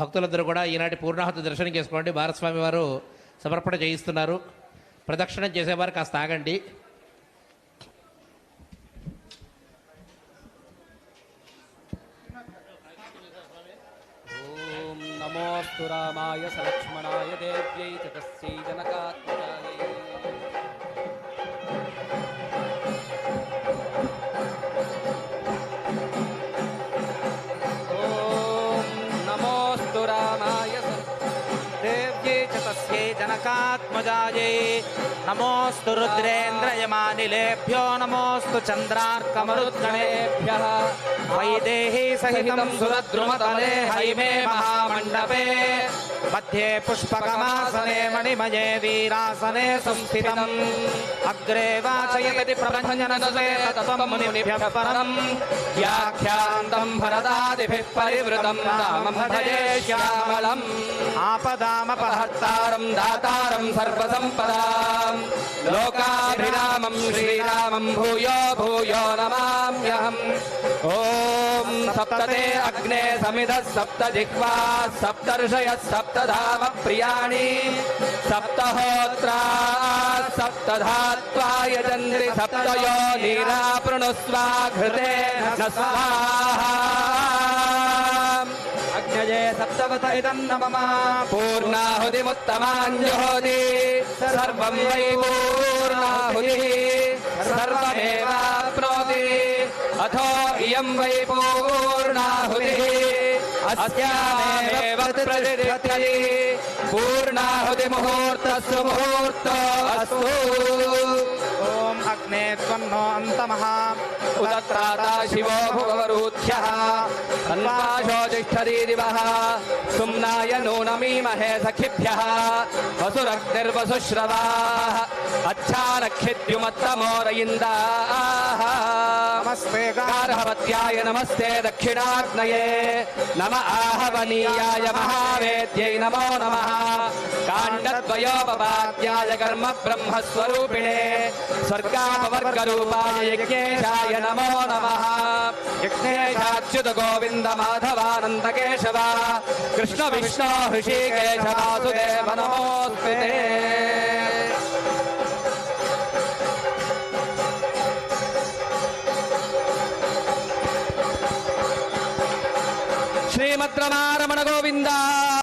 భక్తులందరూ కూడా ఈనాటి పూర్ణాహుతి దర్శనం చేసుకోండి. భారస్వామి వారు సమర్పణ చేయిస్తున్నారు. ప్రదక్షిణం చేసేవారు కాస్త ఆగండి. ఓం నమోస్తు రామాయ సలక్ష్మణాయ దేవ్యై తస్యై జనకాత్మక तस्यै जनकात्मजायै। नमोऽस्तु रुद्रेन्द्रयमानिलेभ्यो नमोऽस्तु चन्द्रार्कमरुद्गणेभ्यः। वैदेही सहितं सुरद्रुमतले हैमे महामण्डपे। मध्ये पुष्पकमासने मणिमये वीरासने संस्थितम्। अग्रे वाचयति प्रभञ्जनसुते तत्त्वं मुनिभ्यः परम्। व्याख्यान्तं भरदादिभिः परिवृतं रामं भजे श्यामलम्। आपदामपहर्तारं दातारं सर्वसम्पदां लोकाभिरामं श्रीरामं भूयो भूयो नमाम्यहम्। ॐ सप्तते अग्ने समिधः सप्त जिह्वा सप्तर्षयः। सप्तधाम प्रियाणि सप्तहोत्रा सप्तधात्वा यजन्त्रि सप्तयो नीरापृणुस्वा घृते न स्वाहा अग्नये सप्तवत इदं न मम पूर्णाहुतिमुत्तमाञ्जुहोति सर्वं वै पूर्णाहुतिः सर्वमेवाप्नोति अथो इयं वै पूर्णाहुतिः अस्यामेव प्रतिष्ठति मुहूर्तो ॐ अग्ने त्वन्नो अन्तमः उदत्राता शिवो भुवरूध्यः तन्वाशो तिष्ठति दिवः सुम्नाय नूनमीमहे सखिभ्यः नमस्ते, गार्हवत्याय नमस्ते, दक्षिणाग्नये नम आहवनीयाय महावेद्यै नमो नमः। काण्डद्वयोपपाद्याय कर्म ब्रह्मस्वरूपिणे स्वर्गापवर्गरूपाय यज्ञेशाय नमो नमः। यज्ञेशाच्युत गोविन्द माधवानन्द केशव శ్రీమద్రమారమణ గోవిందా.